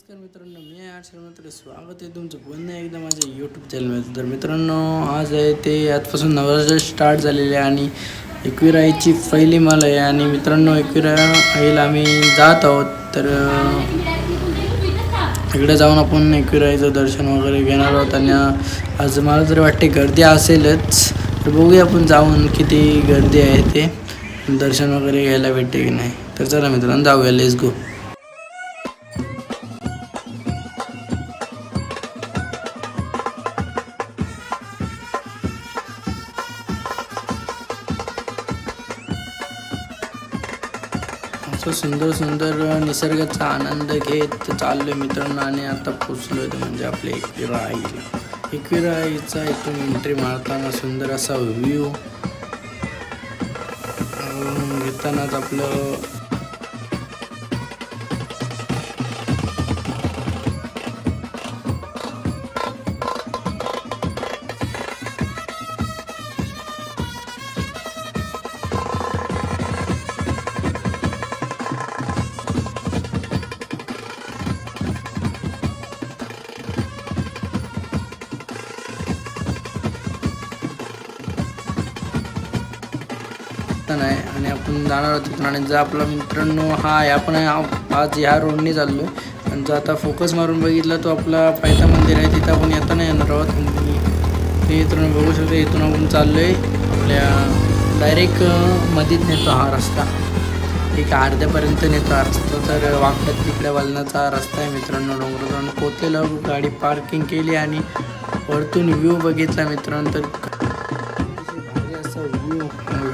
नमस्कार मित्रांनो मी आहे आठ मित्र स्वागत आहे तुमचं पुन्हा एकदा माझ्या यूट्यूब चॅनलमध्ये तर मित्रांनो आज आहे ते आजपासून नवरात्र स्टार्ट झालेले आहे आणि एकविराईची पहिली माल आहे. आणि मित्रांनो एकविरा आईला आम्ही जात आहोत. तर इकडे जाऊन आपण एकविराईचं दर्शन वगैरे घेणार आहोत. आणि आज मला तरी वाटते गर्दी असेलच. तर बघूया आपण जाऊन किती गर्दी आहे ते. दर्शन वगैरे घ्यायला भेटते की नाही. तर चला मित्रांनो जाऊया. लेस गो असं सुंदर सुंदर निसर्गाचा आनंद घेत चाललोय मित्रांनो आणि आता पोचलो ते म्हणजे आपले एकविरा आईला. एकविरा आईचा इथून एंट्री मारताना सुंदर असा व्ह्यू घेतानाच आपलं आहे आणि आपण जाणार आहोत तिथून आणि जर आपला मित्रांनो हा आहे आपण आज ह्या रोडने चाललो आहे आणि जर आता फोकस मारून बघितला तो आपला पायथा मंदिर आहे. तिथं आपण येताना येणार आहोत. आणि ते इथून बघू शकतो इथून आपण चाललो आहे आपल्या डायरेक्ट मधीत नेतो हा रस्ता. एक अर्ध्यापर्यंत नेतो हा रस्ता. तर वाकड्यात तिकड्या वलनाचा रस्ता आहे मित्रांनो. डोंगराचा आणि पोचलेला गाडी पार्किंग केली आणि वरतून व्ह्यू बघितला मित्रांनो. तर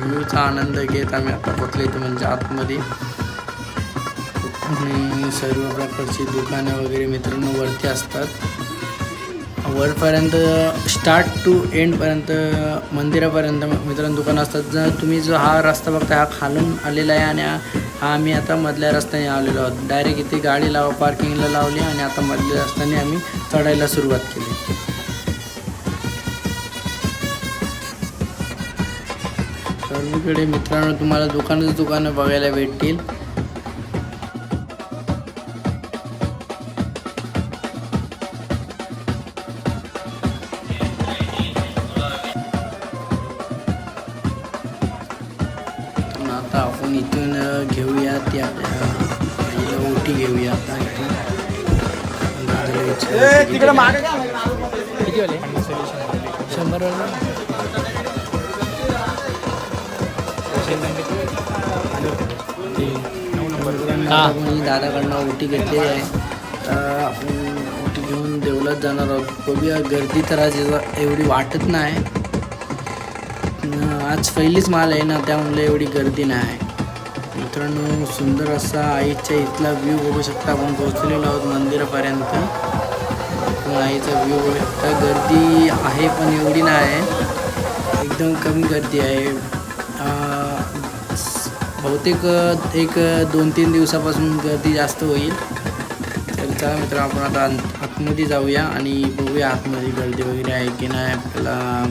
व्ह्यूचा आनंद घेत आम्ही आता पोचलो इथं म्हणजे आतमध्ये. सर्व प्रकारची दुकानं वगैरे मित्रांनो वरती असतात. वरपर्यंत स्टार्ट टू एंडपर्यंत मंदिरापर्यंत मित्रांनो दुकानं असतात. जर तुम्ही जो हा रस्ता बघता हा खालून आलेला आहे आणि हा हा आम्ही आता मधल्या रस्त्याने आलेलो आहोत. डायरेक्ट इथे गाडी लावा पार्किंगला लावली आणि आता मधल्या रस्त्याने आम्ही चढायला सुरुवात केली. सर्वीकडे मित्रांनो तुम्हाला दुकानच दुकानं बघायला भेटतील. आता आपण इथून घेऊया ती आपल्या ओटी घेऊया आता इथून. किती शंभर मी दादाकडनं ओटी घेतली आहे. तर आपण ओटी घेऊन देवलात जाणार आहोत. बघूया गर्दी तर आज एवढी वाटत नाही. आज पहिलीच माल आहे ना त्यामुळे एवढी गर्दी नाही. मित्रांनो सुंदर असा आईच्या इथला व्ह्यू बघू शकता आपण. पोहोचलेलो आहोत मंदिरापर्यंत. आईचा व्ह्यू बघू शकता. गर्दी आहे पण एवढी नाही. आहे एकदम कमी गर्दी आहे. बहुतेक एक दोन तीन दिवसापासून गर्दी जास्त होईल. तर चला मित्र आपण आता आतमध्ये जाऊया आणि बघूया आतमध्ये गर्दी वगैरे आहे की नाही. आपल्याला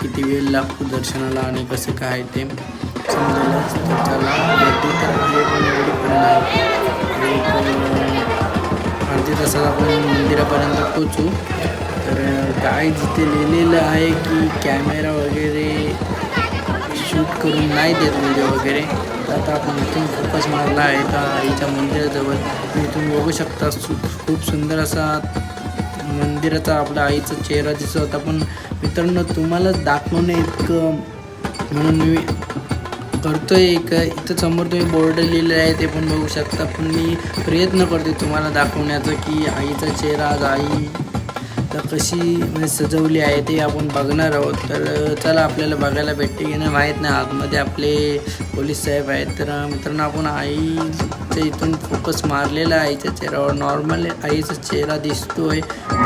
किती वेळ लागतो दर्शनाला आणि कसं काय ते समजायला तर चला गर्दी तर तासात आपण मंदिरापर्यंत पोचू तर काय जिथे लिहिलेलं आहे की कॅमेरा वगैरे शूट करून नाही देत व्हिडिओ वगैरे. आता आपण इथून फोकस मारला आहे. तर आईच्या मंदिराजवळ तुम्ही इथून बघू शकता. सु खूप सुंदर असा मंदिराचा आपला आईचा चेहरा दिसत होता. पण मित्रांनो तुम्हाला दाखवणे इतकं म्हणून मी करतोय एक इथं समोर तुम्ही बोर्ड लिहिलेलं आहे ते पण बघू शकता. पण मी प्रयत्न करते तुम्हाला दाखवण्याचा की आईचा चेहरा आज आई तर कशी म्हणजे सजवली आहे ते आपण बघणार आहोत. तर चला आपल्याला बघायला भेटते की नाही माहीत नाही. आतमध्ये आपले पोलीस साहेब आहेत. तर मित्रांनो आपण आईच्या इथून फोकस मारलेला आईच्या चेहऱ्यावर नॉर्मल आईचा चेहरा दिसतोय.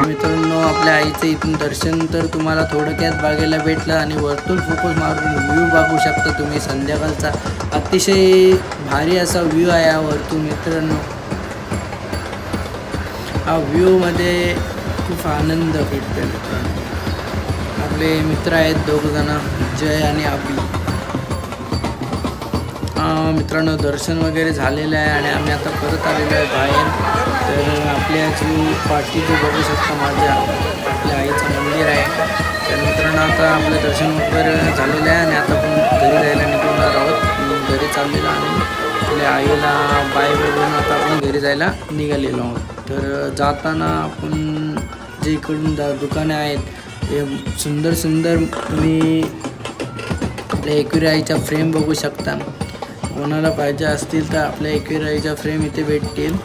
मित्रांनो आपल्या आईचं इथून दर्शन तर तुम्हाला थोडक्यात बघायला भेटलं आणि वरतून फोकस मारून व्ह्यू बघू शकता तुम्ही संध्याकाळचा. अतिशय भारी असा व्ह्यू आहे हा वरतून मित्रांनो. हा व्ह्यूमध्ये खूप आनंद भेटतो मित्रांनो. आपले मित्र आहेत दोघ जण जय आणि आपी मित्रांनो दर्शन वगैरे झालेलं आहे आणि आम्ही आता परत आलेलो आहे बाहेर. तर बाजू पाठी जो बघू शकता माझ्या आपल्या आईचं मंदिर आहे. तर मित्रांनो आता आपलं दर्शन वगैरे झालेलं आहे आणि आता आपण घरी जायला निघणार आहोत. घरी चाललेलो आणि आपल्या आईला बाय बघून आता आपण घरी जायला निघालेलो आहोत. तर जाताना आपण जे इकडून दा दुकाने आहेत सुंदर सुंदर तुम्ही आपल्या एक्युराईच्या फ्रेम बघू शकता. कोणाला पाहिजे असतील तर आपल्या एक्युराईच्या फ्रेम इथे भेटतील.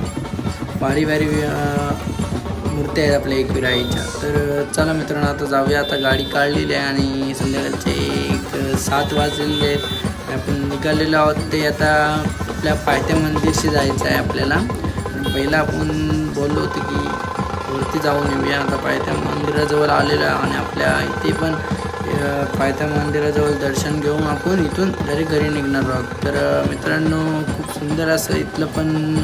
भारी भारी मूर्ती मूर्त्या आहेत आपल्या एकविराईच्या तर चला मित्रांनो आता जाऊया. आता गाडी काढलेली आहे आणि संध्याकाळचे एक सात वाजलेले आहेत. आपण निघालेलो आहोत. ते आता आपल्या पायथ्या मंदिरशी जायचं आहे आपल्याला. पहिला आपण बोललो होतो की वरती जाऊन येऊया. आता पायथ्या मंदिराजवळ आलेलो आहे आणि आपल्या इथे पण पायथ्या मंदिराजवळ दर्शन घेऊन आपण इथून घरी घरी निघणार आहोत. तर मित्रांनो खूप सुंदर असं इथलं पण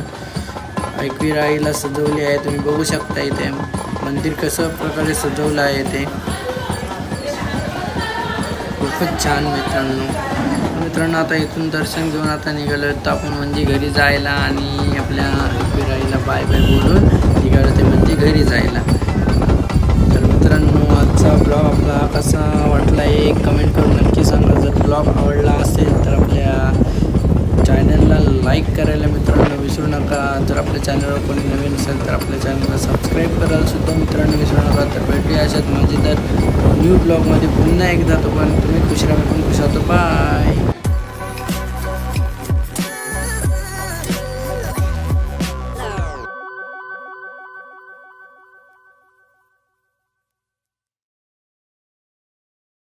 ऐकवीराईला सजवली आहे. तुम्ही बघू शकता इथे. मंदिर कसं प्रकारे सजवलं आहे ते. खूपच छान मित्रांनो. मित्रांनो आता इथून दर्शन घेऊन आता निघालो तर आपण म्हणजे घरी जायला आणि आपल्या ऐकवीराईला बाय बाय बोलून निघालो ते म्हणते घरी जायला. तर मित्रांनो आजचा ब्लॉग आपला कसा वाटला आहे कमेंट करून नक्की सांगा. जर ब्लॉग आवडला असेल तर आपल्या चॅनलला लाईक करायला मित्रांनो विसरू नका. जर आपल्या चॅनलवर कोणी नवीन असेल तर आपल्या चॅनलला सबस्क्राईब करायला सुद्धा मित्रांनो विसरू नका. तर भेटूया अशात म्हणजे तर न्यू ब्लॉगमध्ये पुन्हा एकदा. तो पण तुम्ही खुश राहा पण खुश राहतो. बाय